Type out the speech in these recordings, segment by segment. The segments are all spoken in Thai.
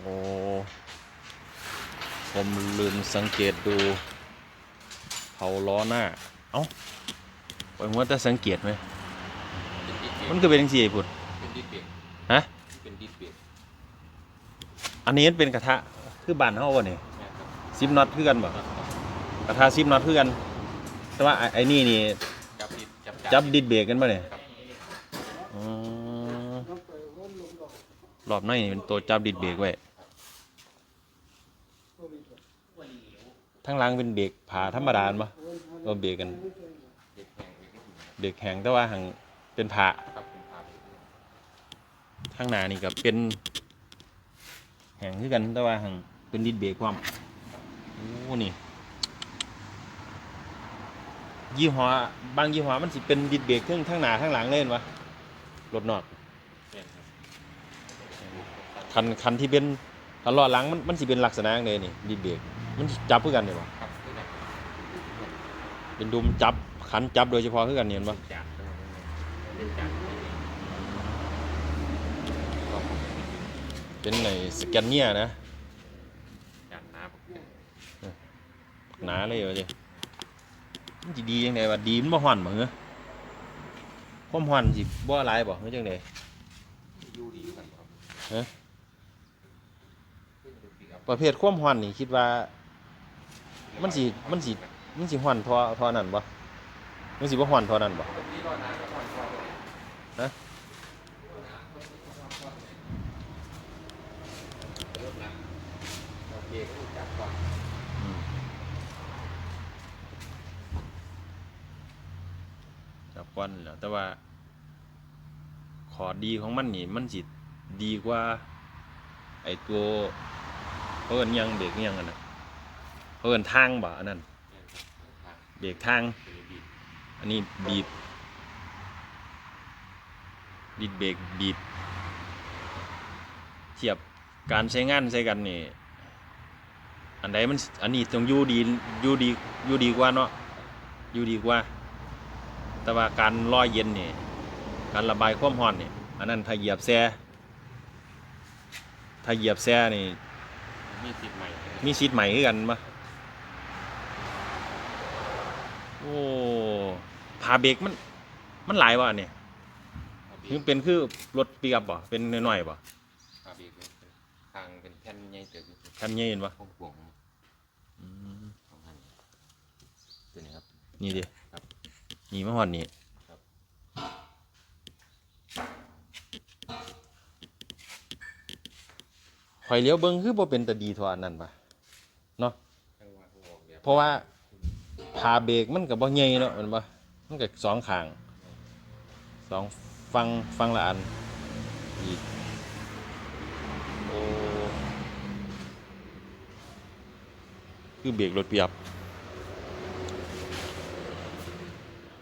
โอ้ผมลืมสังเกตดูเผาล้อหน้า เอ้าผมว่าจะสังเกตไหมเป็นดิสเบรมันกก็เป็นจังซี่ไอ้พุดเป็นดิสเบรกฮะ เป็นดิสเบรกอันนี้มันเป็นกระทะ คือบ้านเฮาวะนี่แม่นครับซิปน็อตคือกันบ่ครับกระทะซิปน็อตคือกัน แต่ว่าไอ้ไอ้นี่นี่ จับดิสจับจับดิดเบรกกันบ่เนี่ยครับ อ๋อ รอบในนี่เป็นตัวจับดิดเบรกไว้ทั้งหลังเป็นเบรกผ่าธรรมดาบ่ก็เบรกกันเบรกแข็งแต่ว่าหังเป็นผ่าครับผมพาไปดูข้งหน้านี่ก็เป็นแข็งคือกันแต่ว่าหังเป็นดิดเบรกความโอ้นี่ยี่ห้อบางยี่ห้อมันสิเป็นดิดเบรกทั้งทั้งหน้าทั้งหลังเล่นวะรถนอกแม่นครับ คันคันที่เป็นคันล้อหลังมันมันสิเป็นลักษณะจั่งใดนี่ดิดเบรกมันสิจับคือกันเนี่ยวะครับคือแบบเป็นดุมจับขันจับโดยเฉพาะคือกันเนี่ยเห็นปะจับเล่นจับไม่ดีก็ผมไม่ดีเป็นในสแกนเนียนะจับน้าผมหนาเลยวะจิมันสิดียังไงวะดีมันบ่ฮ้อนบ่เหรอความฮ้อนสิบ่หลายบ่เฮ้ยจังไดยูดีกันครับฮะขึ้นดู ปีกับประเภทความฮ้อนนี่คิดว่า มันสิมันสิมันสิฮ้อนเทอเทอนั้นบ่มันสิบ่ฮ้อนเทอนั้นบ่นี่รอดน้ำก็รอดก่อนเลยฮะรถน้ำโอเคก็ถูกจับก่อนอืมจับก้อนแหล้วแต่ว่า ขอดีของมันนี่ มันสิดีกว่า ไอตัว เพิ่นยังเบรกยังอันน่ะเพิ่นทางบ่อันนั้นแม่นเบรกทาง อันนี้บีบดิดเบรกบีบเทียบการใช้งานใช้กันนี่อันใดมันอันนี้ต้องอยู่ดีอยู่ดีอยู่ดีกว่าเนาะอยู่ดีกว่า แต่ว่าการรอยเย็นนี่การระบายความร้อนนี่อันนั้นถ้าเหยียบแซ่ถ้าเหยียบแซ่นี่ มีสิทธิ์ใหม่มีซีดใหม่คือกันปะโอ้พาเบรกมัน มันหลายวะเนี่ยครับถึงเป็นคือรถปีกับบ่เป็นน้อยๆบ่ครับอีกเป็นทางเป็นแผ่นใหญ่เติบอยู่แคมเย็นบ่พวกห่วงอืมของท่านตัวนี้ครับ นี่ดิครับ นี่มาหอดนี่ครับ ข่อยเลี้ยวเบิ่งคือบ่เป็นตาดีเท่าอันนั้นปะเนาะจังหวะห่วงแบบเพราะว่าพาเบรกมันก็บ่ใหญ่เนาะแมันบ่มันก็สองข้างสองฟังฟังละอันอีกโอ้คือเบรกรถเปียบ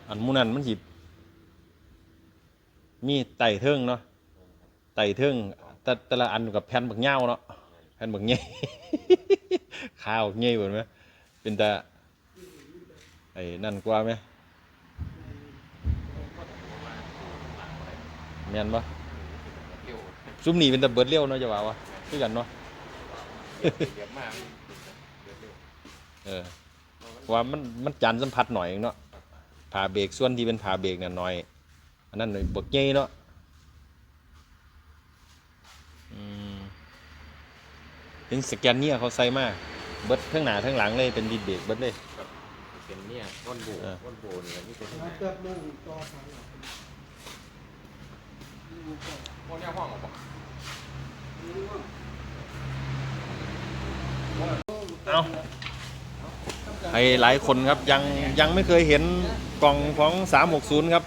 อันหมูนั้นมันสิมีไต่เทิงเนาะไต่เทิง แต่แต่ละอันกับแผ่นบักเหย้าเนาะแผ่นบักใหญ่ข้าวใหญ่เบิดไหมเป็นแต่ไอ้นั่นกว่าไหมแม่นปะเกี่ยวซุ้มนี่เป็นแต่เบิดเลี้ยวเนาะจะว่าวะคือกันเนาะเยอะมากเดี๋ยวเร็วเออเพราะว่ามันมันจันสัมผัสหน่อยเองเนาะผ่าเบรกส่วนที่เป็นผ่าเบรกน่ะน้อยอันนั้นเลยบักใหญ่เนาะอืม ถึงสแกนเนี่ยเขาใส่มาเบิดทั้งหน้าทั้งหลังเลยเป็นดิดเบรกเบิดเลย เป็นเนี่ยก้นโบเออก้นโบนี่แหละนี่เป็นมาเติบโตต่อไปพวกเนี้ยห้องออกมาเอาใครหลายคนครับยังยังไม่เคยเห็นกล่องของ 360 ครับ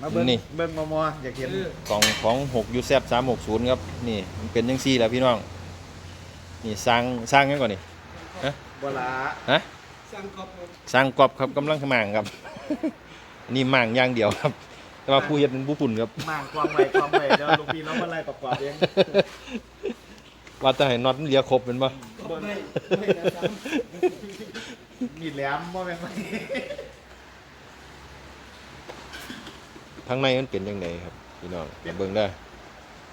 มาเบิ้งนี่ เบิ้งมอมออยากเห็นกล่องของ6 u z 360 ครับ นี่มันเป็นยังซี่แหล้วพี่น้อง นี่สร้างสร้างยังก่อนนี่บลาฮะสร้างกอบสร้างกรอบครับกำลังขมางครับอันนี่มางอย่างเดียวครับ แต่ว่าผู้เฮ็ดเป็นผู้ปุ่นครับมางความไวความไวเดี๋ยวลูกพี่น้องมาไล่ประกอบเองว่าแต่ให้น็อตมันเหลียครบเป็นปะไม่ไม่นะจ๊ะมีแหลมบ่แม่นไหมทางในมันเป็นยังไงครับพี่น้องมาเบิ่งได้อ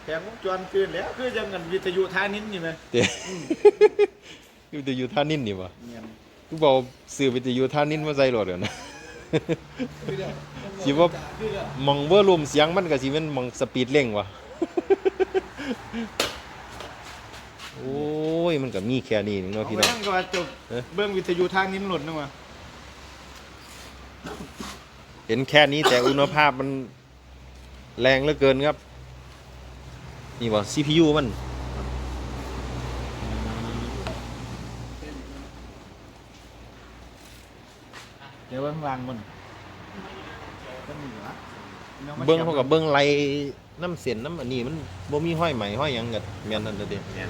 แผงวงจรคืนแล้วคือยังเงินวิทยุท่านิ้นอยู่ไหมเด้วิทยุท่านินนี่บ่เนี่ยกูบอกซื้อวิทยุท่านินมาใส่รถเดี๋ยวนะสิว่าคือแล้วมองเวอร์รวมเสียงมันก็สิแม่นมองสปีดเร่งวะโอ้ยมันก็มีแค่นี้นึงเนาะเอาพี่ไปน้องนั่งก็ว่าจบเอ๊ะเบื้องวิทยุท่านิ้นหล่นนึงว่ะเห็นแค่นี้แต่อุณหภาพมันแรงเหลือเกินครับ นี่ว่า CPU มันเดี๋ยวเบื้องล่างมันก็มีวะน้มเบิ้งเขากับเบิ้งไหลน้ำเสียนน้ำอันนี้มันบ่มีห้อยใหม่ห้อยหยังกันแม่นนั่นเด้อเด้เนี่ย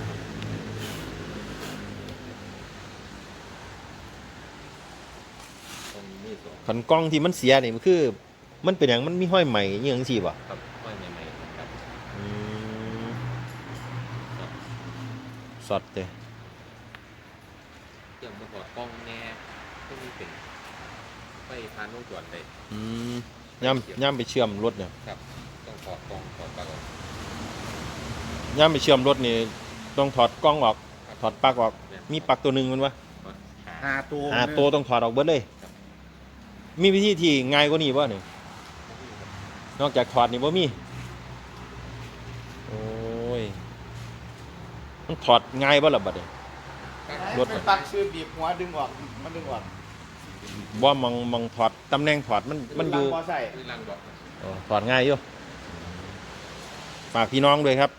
ตรงนี้ตัวขันกล้องที่มันเสียนี่มันคือ มันเป็นอย่างมันมีห้อยใหม่อหยังสิบ่ะครับห้อยใหม่ๆครับ อืม สอดเด้เครื่องประกอบกล้องแน่ก็มีเป็นไฟพานวงจรได้อืมย่ำย่ำไปเชื่อมรถเนี่ยครับต้องถอดกล้องถอดปลั๊กออกย่ำไปเชื่อมรถนี่ต้องถอดกล้องออกครับถอดปลั๊กออกเนี่ยมีปลั๊กตัวหนึ่งมันวะถอดหาหาตัวหาตัวต้องถอดออกเบิดเลย มีวิธีที่ง่ายกว่านี้บ่เนี่ยนอกจากถอดนี่บ่มี มันถอดง่ายบ่ล่ะบัดนี้ รถ เป็นปลักซื้อบีบหัวดึงออกมันดึงออกบ่มองมองถอดตำแหน่งถอดมันมันอยู่ พอใส่ที่ลังบอกอ๋อถอดง่ายอยู่ฝากพี่น้องด้วยครับ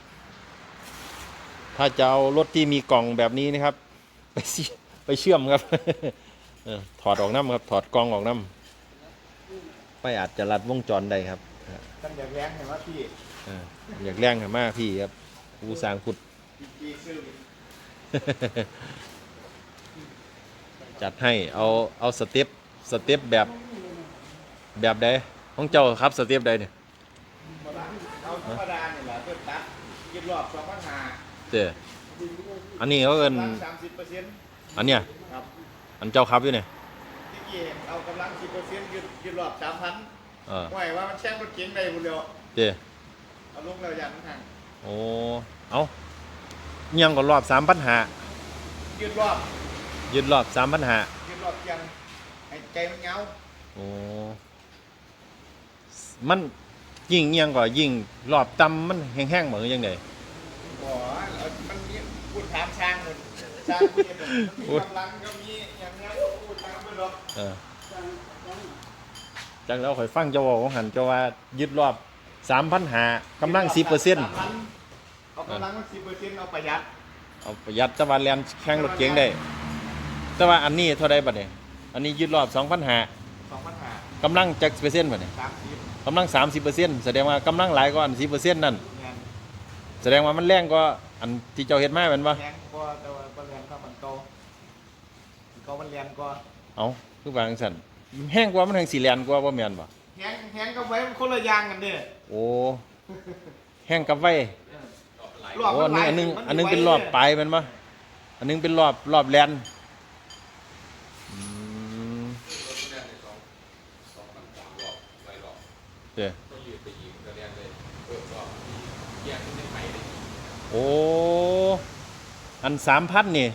ถ้าจะเอารถที่มีกล่องแบบนี้นะครับ ไปเชื่อไปเชื่อมครับ เออถอดออกน้ำครับ ถอดกล่องออกน้ำไม่อาจจะรัดวงจรได้ครับตั้งแต่แรงเห็นว่าพี่ เอออยากแรงให้มากพี่ครับผู้สร้างขุดพี่ซื้อ จัดให้เอาเอาสเต็ปสเต็ปแบบแบบใดของเจ้าครับสเต็ปใดเนี่ยเอาธรรมดาเนี่ยแหละเพิ่มตัดยืดรอบสองพันห้าเจ้อันนี้เขาเอินสามสิบเปอร์เซ็นต์อันเนี้ยครับอันเจ้าครับอยู่เนี่ยที่กี้เอากำลังสิบเปอร์เซ็นต์ยืดยืดรอบสามพันเออไหวว่ามันแช่งรถเก๋งได้บุเดียวเจ้เอาลงแล้วยันห่างโอ้เอา เงียงก็รอบสามปัญหายืดรอบยืดรอบสามปัญหายืดรอบยังให้ใจมันเงาโอ้มันยิ่งเงียงก็ยิ่งรอบต่ำมันแห้งๆเหมือนยังไงบ่เอามันมีพูดถามช้างหมดช้างพูดมันมีกำลังก็มีอย่างเงี้ยพูดถามเพื่อนหรอกเออจังแล้วข่อยฟังเจ้าเว่าของหันเจ้าว่ายึดรอบสามพันหากำลังสิบเปอร์เซ็นต์3,000 เอากำลังมันสิบเปอร์เซ็นต์เอาประหยัด เอาประหยัดแตะวันแลนแข่งรถเก๋งได้ แต่ว่าอันนี้เท่าไรบัดเนี่ยอันนี้ยึดรอบสองพันหาสองพันห้ากำลังจักเปอร์เซ็นต์บัดเนี่ยสามสิบกำลังสามสิบเปอร์เซ็นต์แสดงว่ากำลังหลายกว่าอันสิบเปอร์เซ็นต์นั่นเงี้ยแสดงว่ามันแรงกว่าอันที่เจ้าเห็นมาเป็นปะแรงกว่าแต่ว่าก็แรงข้ามันโตมันโตมันแรงกว่าเอาคือบางสันแห้งกว่ามันแห้งสีแลนกว่าบ่แม่นปะแฮงแฮงกับไว้มันคนละอย่างกันเด้อโอ้แห้งกับไว้ รอบโอ้มัอันนึงหลายอันนึงอันนึงมัเป็นรอบปลายแมันปะอันนึงเป็นรอบรอบแลนอืมรถแรกในสองสองพันสามรอบหลายรอบเด้อต้องยืดไปยิงกระเรียนเลยเพิ่มรอบแยกขึ้นได้ไหมเลยโอ้อันสามพันนี่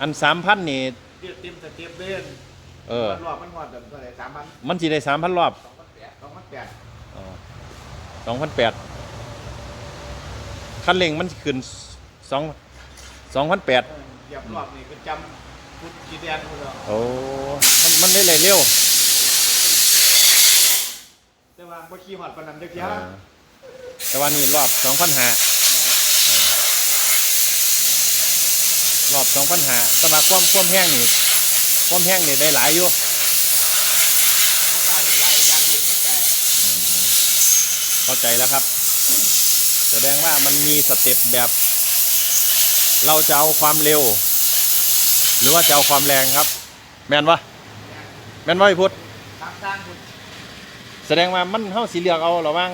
อันสามพันนี่เดือดเต็มสเต็ปเด่นเออรอบมันหอดแบบเท่าไหร่สามพันมันจีได้สามพันรอบสองพันแปดสองพันแปดสองพันแปด คันเร่งมันสิขึ้นสองสองพันแปดเออเหยียบรอบนี่ก็จำพุทธจีแดนหมดแล้วโอ้มันมันได้เลยเร็วแต่ว่าบ่ขี่หอดปานนั้นเด็กเอยาอแต่ว่านี่รอบสองพันหารอบสองพันหาแต่ว่าความความแห้งนี่ความแห้งนี่ได้หลายอยู่ตายเป็นลายยางเหล็กไม่แตกเข้าใจแล้วครับ แสดงว่ามันมีสเต็ปแบบ เราจะเอาความเร็ว หรือว่าจะเอาความแรงครับ แม่นวะแม่นวะพี่พุทธตามสร้างคุณแสดงว่ามันเฮาสีเลือกเอาระหว่าง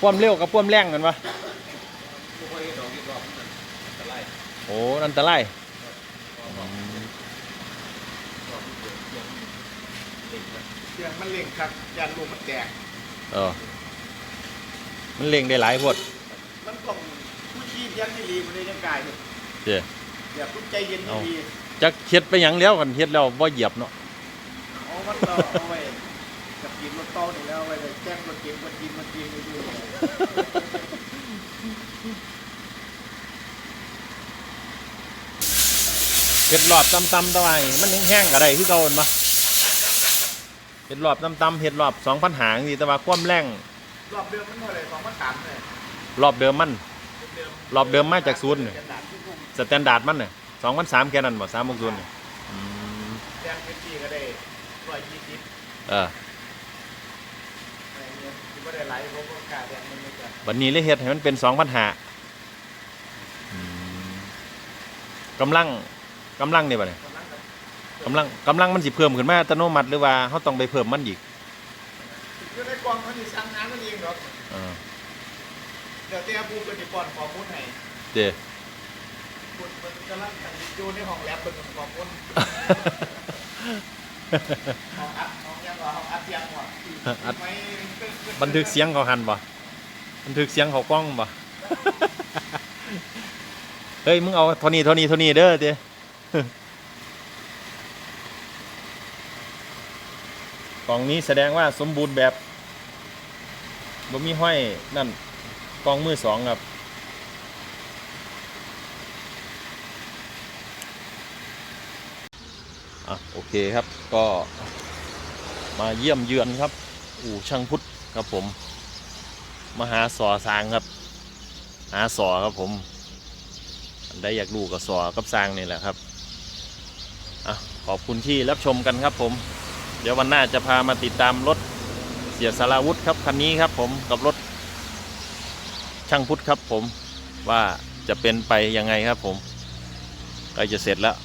ความเร็วกับความแรงกันวะพวกนี้ดอกยืดรอบมันจะไล่โอ้อันตรายเสียงมันเล่งครับยานลมมันแตกเออ มันเล็งได้หลายพวดมันต้องผู้ชี้เพี้ยนที่ดีมันเลยยังกายอยู่เด้ออย่าเพิ่งใจเย็นที่ดีจักเฮ็ดไปหยังแล้วกันเฮ็ดแล้วบ่เหยียบเนาะเอามันต่อเอาไว้กับกินรถโต้นี่แล้วเอาไว้เลยแจ้งรถเก๋งรถกินรถกินไปอยู่เฮ็ดรอบต่ำๆตะไวมันแห้งๆก็ได้คือเก่าหั่นบ่เฮ็ดรอบต่ำๆเฮ็ดรอบ2,000หางนี่แต่ว่าความแรง รอบเดิมมันเท่าไหร่สองพันสามเลยรอบเดิมมันเดิมรอบเดิมมาจากศูนย์นี่กระดาษที่พุ่งสแตนดาร์ดมันน่ะ2,003แค่นั้นบ่360นี่อืมแจ้งพื้นที่ก็ได้ร้อยยี่สิบเอออะไรเงี้ยคือไม่ได้ไหลเพราะว่ากาแดงมันไม่จะบัดนี้เลยเฮ็ดให้มันเป็น2,500อืมกำลังกำลังนี่บ่เนี่ยกำลังกับกำลังกำลังมันสิเพิ่มขึ้นมาอัตโนมัติหรือว่าเขาต้องไปเพิ่มมันอีก คือในกองมันอยู่สั่งงานมันเองหรอกเออเดี๋ยวเตี้ยบูมเป็นป้อนข้อมูลให้เด้บุญมันกำลังกันอยู่ในห้องแลบเป็นข้อมูลห้องอัดห้องยังว่าห้องอัดเสียงว่ะอัด ไม่บันทึกเสียงเขาหันบ่บันทึกเสียงเขากล้องบ่ เฮ้ย มึงเอาเท่านี้เท่านี้เท่านี้เด้อเด้กล่องนี้แสดงว่าสมบูรณ์แบบ บ่มีห้อยนั่นกองมือสองครับอะโอเคครับก็มาเยี่ยมเยือนครับ อู่ช่างพุทธครับผมมาหาสอสางครับ หาสอครับผมอันใดอยากดูกับสอกับสางนี่แหละครับอะขอบคุณที่รับชมกันครับผม เดี๋ยววันหน้าจะพามาติดตามรถ เสียสาราวุธครับคันนี้ครับผมกับรถช่างพุทธครับผมว่าจะเป็นไปยังไงครับผมใกล้จะเสร็จแล้ว